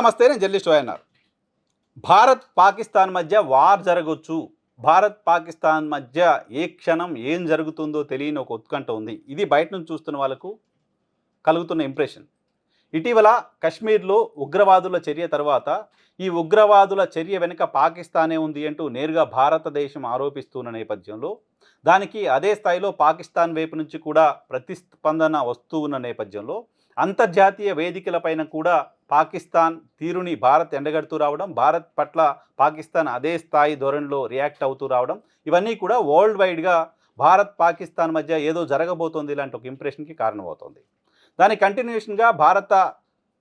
నమస్తే నేను జర్నలిస్ట్ అన్నారు. భారత్ పాకిస్తాన్ మధ్య వార్ జరగవచ్చు భారత్ పాకిస్తాన్ మధ్య ఏ క్షణం ఏం జరుగుతుందో తెలియని ఒక ఉత్కంఠ ఉంది. ఇది బయట నుంచి చూస్తున్న వాళ్ళకు కలుగుతున్న ఇంప్రెషన్ ఇటీవల కశ్మీర్లో ఉగ్రవాదుల చర్య తర్వాత ఈ ఉగ్రవాదుల చర్య వెనుక పాకిస్తానే ఉంది అంటూ నేరుగా భారతదేశం ఆరోపిస్తున్న నేపథ్యంలో దానికి అదే స్థాయిలో పాకిస్తాన్ వైపు నుంచి కూడా ప్రతిస్పందన వస్తూ ఉన్న నేపథ్యంలో అంతర్జాతీయ వేదికలపైన కూడా పాకిస్తాన్ తీరుని భారత్ ఎండగడుతూ రావడం భారత్ పట్ల పాకిస్తాన్ అదే స్థాయి ధోరణిలో రియాక్ట్ అవుతూ రావడం ఇవన్నీ కూడా వరల్డ్ వైడ్గా భారత్ పాకిస్తాన్ మధ్య ఏదో జరగబోతోంది ఇలాంటి ఒక ఇంప్రెషన్కి కారణమవుతోంది. దాని కంటిన్యూషన్గా భారత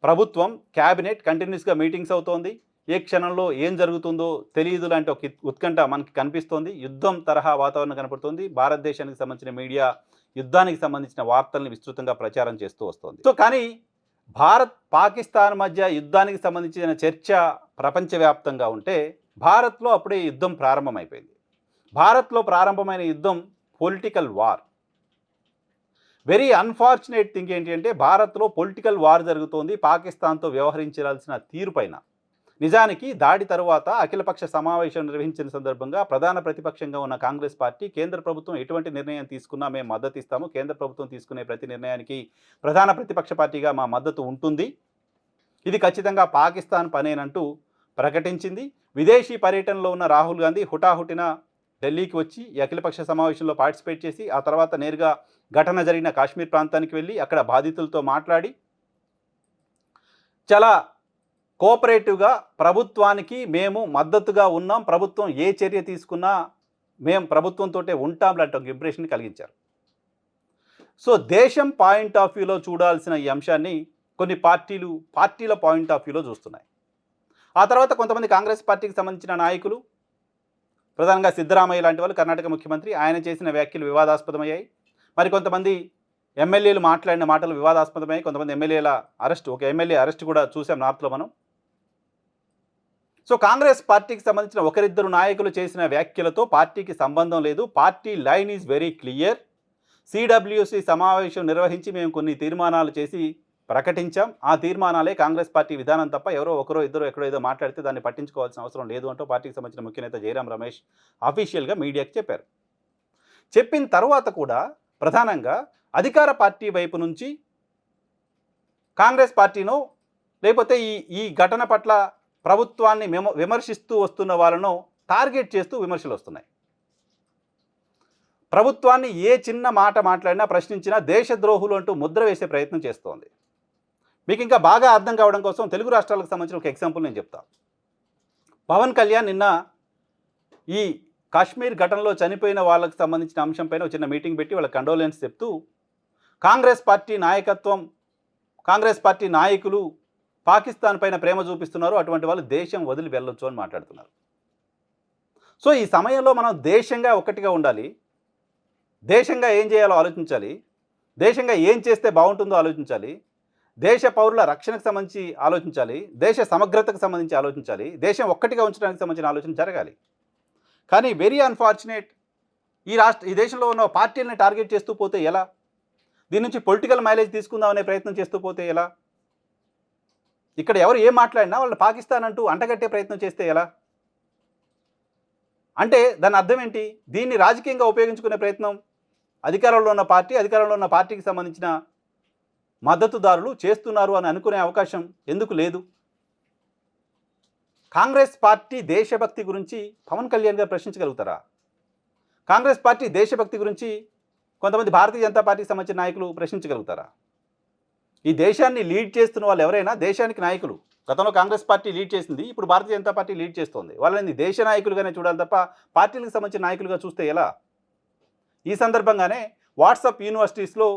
ప్రభుత్వం క్యాబినెట్ కంటిన్యూస్గా మీటింగ్స్ అవుతోంది. ఏ క్షణంలో ఏం జరుగుతుందో తెలియదు లాంటి ఒక ఉత్కంఠ మనకి కనిపిస్తోంది. యుద్ధం తరహా వాతావరణం కనపడుతుంది. భారతదేశానికి సంబంధించిన మీడియా యుద్ధానికి సంబంధించిన వార్తల్ని విస్తృతంగా ప్రచారం చేస్తూ వస్తుంది. సో కానీ భారత్ పాకిస్తాన్ మధ్య యుద్ధానికి సంబంధించిన చర్చ ప్రపంచవ్యాప్తంగా ఉంటే భారత్లో అప్పుడే యుద్ధం ప్రారంభమైపోయింది. భారత్లో ప్రారంభమైన యుద్ధం political war very unfortunate thing ఏంటి అంటే భారత్లో పొలిటికల్ వార్ జరుగుతోంది. పాకిస్తాన్తో వ్యవహరించాల్సిన తీరుపైన నిజానికి దాడి తరువాత అఖిలపక్ష సమావేశం నిర్వహించిన సందర్భంగా ప్రధాన ప్రతిపక్షంగా ఉన్న కాంగ్రెస్ పార్టీ కేంద్ర ప్రభుత్వం ఎటువంటి నిర్ణయం తీసుకున్నా మేము మద్దతు ఇస్తాము కేంద్ర ప్రభుత్వం తీసుకునే ప్రతి నిర్ణయానికి ప్రధాన ప్రతిపక్ష పార్టీగా మా మద్దతు ఉంటుంది. ఇది ఖచ్చితంగా పాకిస్తాన్ పనేనంటూ ప్రకటించింది. విదేశీ పర్యటనలో ఉన్న రాహుల్ గాంధీ హుటాహుటిన ఢిల్లీకి వచ్చి ఈ అఖిలపక్ష సమావేశంలో పార్టిసిపేట్ చేసి ఆ తర్వాత నేరుగా ఘటన జరిగిన కాశ్మీర్ ప్రాంతానికి వెళ్ళి అక్కడ బాధితులతో మాట్లాడి చాలా కోఆపరేటివ్గా ప్రభుత్వానికి మేము మద్దతుగా ఉన్నాం. ప్రభుత్వం ఏ చర్య తీసుకున్నా మేము ప్రభుత్వంతో ఉంటాం లాంటి ఒక ఇంప్రెషన్ కలిగించారు. సో దేశం పాయింట్ ఆఫ్ వ్యూలో చూడాల్సిన ఈ అంశాన్ని కొన్ని పార్టీలు పార్టీల పాయింట్ ఆఫ్ వ్యూలో చూస్తున్నాయి. ఆ తర్వాత కొంతమంది కాంగ్రెస్ పార్టీకి సంబంధించిన నాయకులు ప్రధానంగా సిద్ధరామయ్య లాంటి వాళ్ళు కర్ణాటక ముఖ్యమంత్రి ఆయన చేసిన వ్యాఖ్యలు వివాదాస్పదమయ్యాయి. మరి కొంతమంది ఎమ్మెల్యేలు మాట్లాడిన మాటలు వివాదాస్పదమయ్యాయి. కొంతమంది ఎమ్మెల్యేల అరెస్ట్ ఒక ఎమ్మెల్యే అరెస్ట్ కూడా చూసాం నార్త్లో మనం. సో కాంగ్రెస్ పార్టీకి సంబంధించిన ఒకరిద్దరు నాయకులు చేసిన వ్యాఖ్యలతో పార్టీకి సంబంధం లేదు. Party line is very clear. CWC సమావేశం నిర్వహించి మేము కొన్ని తీర్మానాలు చేసి ప్రకటించాం. ఆ తీర్మానాలే కాంగ్రెస్ పార్టీ విధానం తప్ప ఎవరో ఒకరో ఇద్దరు ఎక్కడో ఏదో మాట్లాడితే దాన్ని పట్టించుకోవాల్సిన అవసరం లేదు అంటూ పార్టీకి సంబంధించిన ముఖ్య నేత జయరాం రమేష్ అఫీషియల్గా మీడియాకి చెప్పారు. చెప్పిన తర్వాత కూడా ప్రధానంగా అధికార పార్టీ వైపు నుంచి కాంగ్రెస్ పార్టీను లేకపోతే ఈ ఈ ఘటన పట్ల ప్రభుత్వాన్ని విమ విమర్శిస్తూ వస్తున్న వాళ్ళను టార్గెట్ చేస్తూ విమర్శలు వస్తున్నాయి. ప్రభుత్వాన్ని ఏ చిన్న మాట మాట్లాడినా ప్రశ్నించినా దేశద్రోహులు అంటూ ముద్ర వేసే ప్రయత్నం చేస్తోంది. మీకు ఇంకా బాగా అర్థం కావడం కోసం తెలుగు రాష్ట్రాలకు సంబంధించిన ఒక ఎగ్జాంపుల్ నేను చెప్తాను పవన్ కళ్యాణ్ నిన్న ఈ కాశ్మీర్ ఘటనలో చనిపోయిన వాళ్ళకి సంబంధించిన అంశంపైన ఒక చిన్న మీటింగ్ పెట్టి వాళ్ళ కండోలెన్స్ చెప్తూ కాంగ్రెస్ పార్టీ నాయకత్వం కాంగ్రెస్ పార్టీ నాయకులు పాకిస్తాన్ పైన ప్రేమ చూపిస్తున్నారు అటువంటి వాళ్ళు దేశం వదిలి వెళ్ళొచ్చు అని మాట్లాడుతున్నారు. సో ఈ సమయంలో మనం దేశంగా ఒక్కటిగా ఉండాలి. దేశంగా ఏం చేయాలో ఆలోచించాలి. దేశంగా ఏం చేస్తే బాగుంటుందో ఆలోచించాలి. దేశ పౌరుల రక్షణకు సంబంధించి ఆలోచించాలి. దేశ సమగ్రతకు సంబంధించి ఆలోచించాలి. దేశం ఒక్కటిగా ఉంచడానికి సంబంధించిన ఆలోచన జరగాలి. కానీ వెరీ అన్ఫార్చునేట్ ఈ రాష్ట్ర ఈ దేశంలో ఉన్న పార్టీలని టార్గెట్ చేస్తూ పోతే ఎలా? దీని నుంచి పొలిటికల్ మైలేజ్ తీసుకుందామనే ప్రయత్నం చేస్తూ పోతే ఎలా? ఇక్కడ ఎవరు ఏం మాట్లాడినా వాళ్ళు పాకిస్తాన్ అంటూ అంటగట్టే ప్రయత్నం చేస్తే ఎలా? అంటే దాని అర్థం ఏంటి? దీన్ని రాజకీయంగా ఉపయోగించుకునే ప్రయత్నం? అధికారంలో ఉన్న పార్టీ అధికారంలో ఉన్న పార్టీకి సంబంధించిన మద్దతుదారులు చేస్తున్నారు అని అనుకునే అవకాశం ఎందుకు లేదు? కాంగ్రెస్ పార్టీ దేశభక్తి గురించి పవన్ కళ్యాణ్ గారు ప్రశ్నించగలుగుతారా? కాంగ్రెస్ పార్టీ దేశభక్తి గురించి కొంతమంది భారతీయ జనతా పార్టీకి సంబంధించిన నాయకులు ప్రశ్నించగలుగుతారా? ఈ దేశాన్ని లీడ్ చేస్తున్న వాళ్ళు ఎవరైనా దేశానికి నాయకులు. గతంలో కాంగ్రెస్ పార్టీ లీడ్ చేసింది ఇప్పుడు భారతీయ జనతా పార్టీ లీడ్ చేస్తోంది. వాళ్ళని దేశ నాయకులుగానే చూడాలి తప్ప పార్టీలకు సంబంధించిన నాయకులుగా చూస్తే ఎలా? ఈ సందర్భంగానే వాట్సాప్ యూనివర్సిటీస్లో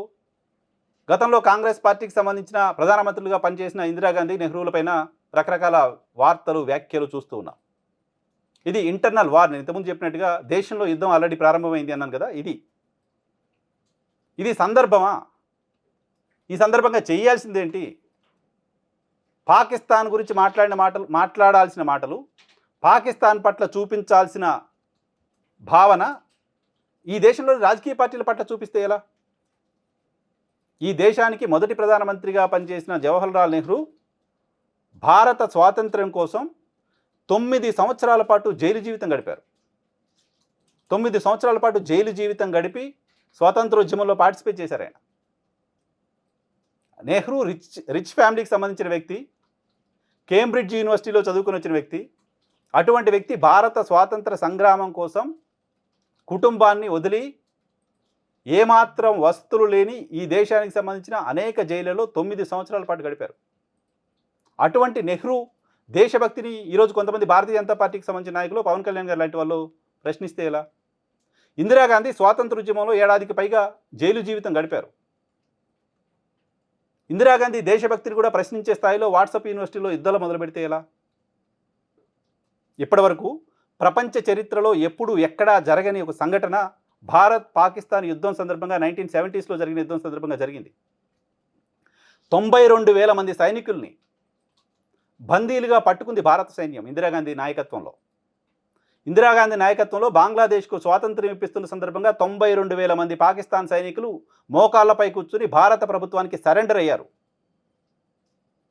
గతంలో కాంగ్రెస్ పార్టీకి సంబంధించిన ప్రధానమంత్రులుగా పనిచేసిన ఇందిరాగాంధీ నెహ్రూలపైన రకరకాల వార్తలు వ్యాఖ్యలు చూస్తూ ఉన్నాం. ఇది ఇంటర్నల్ వార్. నేను ఇంతకుముందు చెప్పినట్టుగా దేశంలో యుద్ధం ఆల్రెడీ ప్రారంభమైంది అన్నాను కదా ఇది. ఇది సందర్భమా? ఈ సందర్భంగా చేయాల్సిందేంటి? పాకిస్తాన్ గురించి మాట్లాడిన మాటలు మాట్లాడాల్సిన మాటలు పాకిస్తాన్ పట్ల చూపించాల్సిన భావన ఈ దేశంలోని రాజకీయ పార్టీల పట్ల చూపిస్తే ఎలా? ఈ దేశానికి మొదటి ప్రధానమంత్రిగా పనిచేసిన జవహర్లాల్ నెహ్రూ భారత స్వాతంత్ర్యం కోసం తొమ్మిది సంవత్సరాల పాటు జైలు జీవితం గడిపారు. తొమ్మిది సంవత్సరాల పాటు జైలు జీవితం గడిపి స్వాతంత్రోద్యమంలో పార్టిసిపేట్ చేశారు ఆయన. నెహ్రూ రిచ్ రిచ్ ఫ్యామిలీకి సంబంధించిన వ్యక్తి కేంబ్రిడ్జ్ యూనివర్సిటీలో చదువుకుని వచ్చిన వ్యక్తి అటువంటి వ్యక్తి భారత స్వాతంత్ర సంగ్రామం కోసం కుటుంబాన్ని వదిలి ఏమాత్రం వస్తువులు లేని ఈ దేశానికి సంబంధించిన అనేక జైళ్ళలో తొమ్మిది సంవత్సరాల పాటు గడిపారు. అటువంటి నెహ్రూ దేశభక్తిని ఈరోజు కొంతమంది భారతీయ జనతా పార్టీకి సంబంధించిన నాయకులు పవన్ కళ్యాణ్ గారు లాంటి వాళ్ళు ప్రశ్నిస్తే ఎలా? ఇందిరాగాంధీ స్వాతంత్ర ఉద్యమంలో ఏడాదికి పైగా జైలు జీవితం గడిపారు. ఇందిరాగాంధీ దేశభక్తిని కూడా ప్రశ్నించే స్థాయిలో వాట్సాప్ యూనివర్సిటీలో యుద్ధాలు మొదలు పెడితే ఎలా? ఇప్పటివరకు ప్రపంచ చరిత్రలో ఎప్పుడు ఎక్కడా జరగని ఒక సంఘటన భారత్ పాకిస్తాన్ యుద్ధం సందర్భంగా నైన్టీన్ సెవెంటీస్లో జరిగిన యుద్ధం సందర్భంగా జరిగింది. తొంభై రెండు వేల మంది సైనికుల్ని బందీలుగా పట్టుకుంది భారత సైన్యం ఇందిరాగాంధీ నాయకత్వంలో. ఇందిరాగాంధీ నాయకత్వంలో బంగ్లాదేశ్కు స్వాతంత్ర్యం ఇప్పిస్తున్న సందర్భంగా తొంభై రెండు వేల మంది పాకిస్తాన్ సైనికులు మోకాళ్ళపై కూర్చుని భారత ప్రభుత్వానికి సరెండర్ అయ్యారు.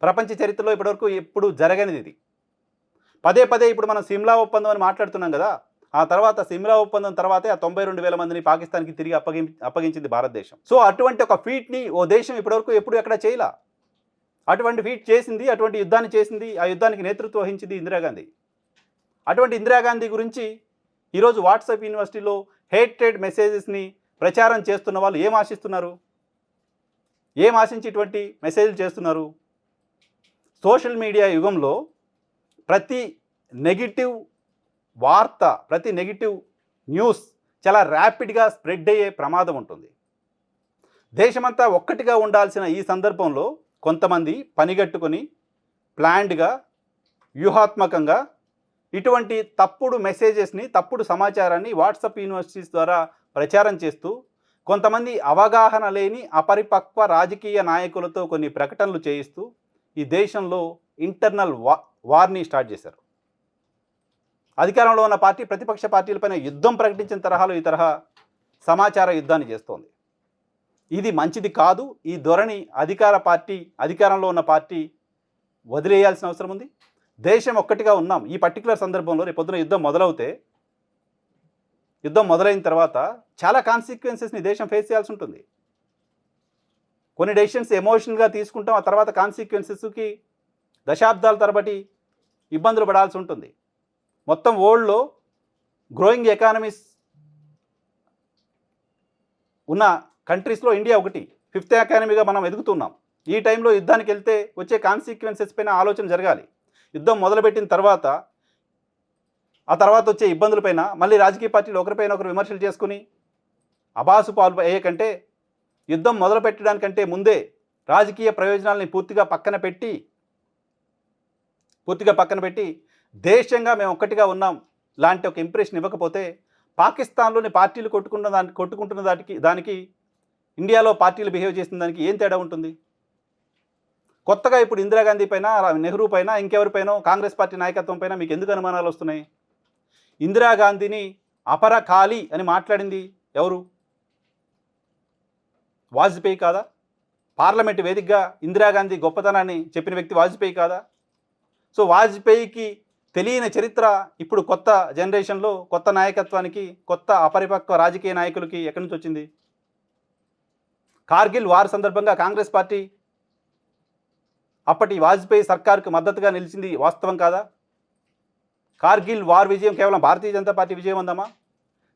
ప్రపంచ చరిత్రలో ఇప్పటివరకు ఎప్పుడు జరగనిది ఇది. పదే పదే ఇప్పుడు మనం సిమ్లా ఒప్పందం అని మాట్లాడుతున్నాం కదా ఆ తర్వాత సిమ్లా ఒప్పందం తర్వాతే ఆ తొంభై రెండు వేల మందిని పాకిస్తాన్కి తిరిగి అప్పగి అప్పగించింది భారతదేశం. సో అటువంటి ఒక ఫీట్ని ఓ దేశం ఇప్పటివరకు ఎప్పుడు ఎక్కడ చేయలా? అటువంటి ఫీట్ చేసింది అటువంటి యుద్ధాన్ని చేసింది ఆ యుద్ధానికి నేతృత్వం వహించింది ఇందిరాగాంధీ. అటువంటి ఇందిరాగాంధీ గురించి ఈరోజు వాట్సాప్ యూనివర్సిటీలో హేటెడ్ మెసేజెస్ని ప్రచారం చేస్తున్న వాళ్ళు ఏం ఆశిస్తున్నారు? ఏం ఆశించి ఇటువంటి మెసేజ్లు చేస్తున్నారు? సోషల్ మీడియా యుగంలో ప్రతి నెగిటివ్ వార్త ప్రతి నెగిటివ్ న్యూస్ చాలా ర్యాపిడ్గా స్ప్రెడ్ అయ్యే ప్రమాదం ఉంటుంది. దేశమంతా ఒక్కటిగా ఉండాల్సిన ఈ సందర్భంలో కొంతమంది పనిగట్టుకొని ప్లాండ్గా వ్యూహాత్మకంగా ఇటువంటి తప్పుడు మెసేజెస్ని తప్పుడు సమాచారాన్ని వాట్సాప్ యూనివర్సిటీస్ ద్వారా ప్రచారం చేస్తూ కొంతమంది అవగాహన లేని అపరిపక్వ రాజకీయ నాయకులతో కొన్ని ప్రకటనలు చేయిస్తూ ఈ దేశంలో ఇంటర్నల్ వా వార్ని స్టార్ట్ చేశారు. అధికారంలో ఉన్న పార్టీ ప్రతిపక్ష పార్టీలపైన యుద్ధం ప్రకటించిన తరహాలో ఈ తరహా సమాచార యుద్ధాన్ని చేస్తోంది. ఇది మంచిది కాదు ఈ ధోరణి అధికార పార్టీ అధికారంలో ఉన్న పార్టీ వదిలేయాల్సిన అవసరం ఉంది. దేశం ఒక్కటిగా ఉన్నాం. ఈ పర్టికులర్ సందర్భంలో రేపు పొద్దున యుద్ధం మొదలవుతే యుద్ధం మొదలైన తర్వాత చాలా కాన్సిక్వెన్సెస్ని దేశం ఫేస్ చేయాల్సి ఉంటుంది. కొన్ని డెసిషన్స్ ఎమోషనల్గా తీసుకుంటాం ఆ తర్వాత కాన్సిక్వెన్సెస్కి దశాబ్దాల తరబడి ఇబ్బందులు పడాల్సి ఉంటుంది. మొత్తం వరల్డ్లో గ్రోయింగ్ ఎకానమీస్ ఉన్న కంట్రీస్లో ఇండియా ఒకటి ఫిఫ్త్ ఎకానమీగా మనం ఎదుగుతున్నాం. ఈ టైంలో యుద్ధానికి వెళ్తే వచ్చే కాన్సిక్వెన్సెస్ పైన ఆలోచన జరగాలి. యుద్ధం మొదలుపెట్టిన తర్వాత ఆ తర్వాత వచ్చే ఇబ్బందులపైన మళ్ళీ రాజకీయ పార్టీలు ఒకరిపైన ఒకరు విమర్శలు చేసుకుని అబాసు పాలు అయ్యే కంటే యుద్ధం మొదలు పెట్టడానికంటే ముందే రాజకీయ ప్రయోజనాలని పూర్తిగా పక్కన పెట్టి పూర్తిగా పక్కన పెట్టి దేశంగా మేము ఒక్కటిగా ఉన్నాం లాంటి ఒక ఇంప్రెషన్ ఇవ్వకపోతే పాకిస్తాన్లోని పార్టీలు కొట్టుకున్న దానికి కొట్టుకుంటున్న దానికి దానికి ఇండియాలో పార్టీలు బిహేవ్ చేసిన దానికి ఏం తేడా ఉంటుంది? కొత్తగా ఇప్పుడు ఇందిరాగాంధీ పైన నెహ్రూ పైన ఇంకెవరిపైన కాంగ్రెస్ పార్టీ నాయకత్వం పైన మీకు ఎందుకు అనుమానాలు వస్తున్నాయి? ఇందిరాగాంధీని అపరకాలి అని మాట్లాడింది ఎవరు? వాజ్పేయి కాదా? పార్లమెంట్ వేదికగా ఇందిరాగాంధీ గొప్పతనాన్ని చెప్పిన వ్యక్తి వాజ్పేయి కాదా? సో వాజ్పేయికి తెలియని చరిత్ర ఇప్పుడు కొత్త జనరేషన్లో కొత్త నాయకత్వానికి కొత్త అపరిపక్వ రాజకీయ నాయకులకి ఎక్కడి నుంచి వచ్చింది? కార్గిల్ వార్ సందర్భంగా కాంగ్రెస్ పార్టీ అప్పటి వాజ్పేయి సర్కార్కు మద్దతుగా నిలిచింది వాస్తవం కాదా? కార్గిల్ వార్ విజయం కేవలం భారతీయ జనతా పార్టీ విజయం అందామా?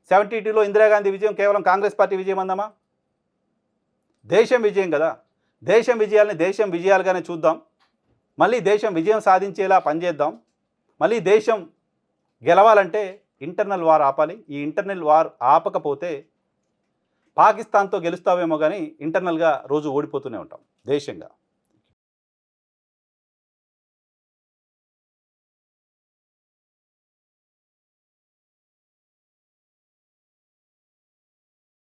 సెవెంటీ టూలో ఇందిరాగాంధీ విజయం కేవలం కాంగ్రెస్ పార్టీ విజయం అందామా? దేశం విజయం కదా. దేశం విజయాలని దేశం విజయాలుగానే చూద్దాం. మళ్ళీ దేశం విజయం సాధించేలా పనిచేద్దాం. మళ్ళీ దేశం గెలవాలంటే ఇంటర్నల్ వార్ ఆపాలి. ఈ ఇంటర్నల్ వార్ ఆపకపోతే పాకిస్తాన్తో గెలుస్తావేమో కానీ ఇంటర్నల్గా రోజు ఓడిపోతూనే ఉంటాం దేశంగా.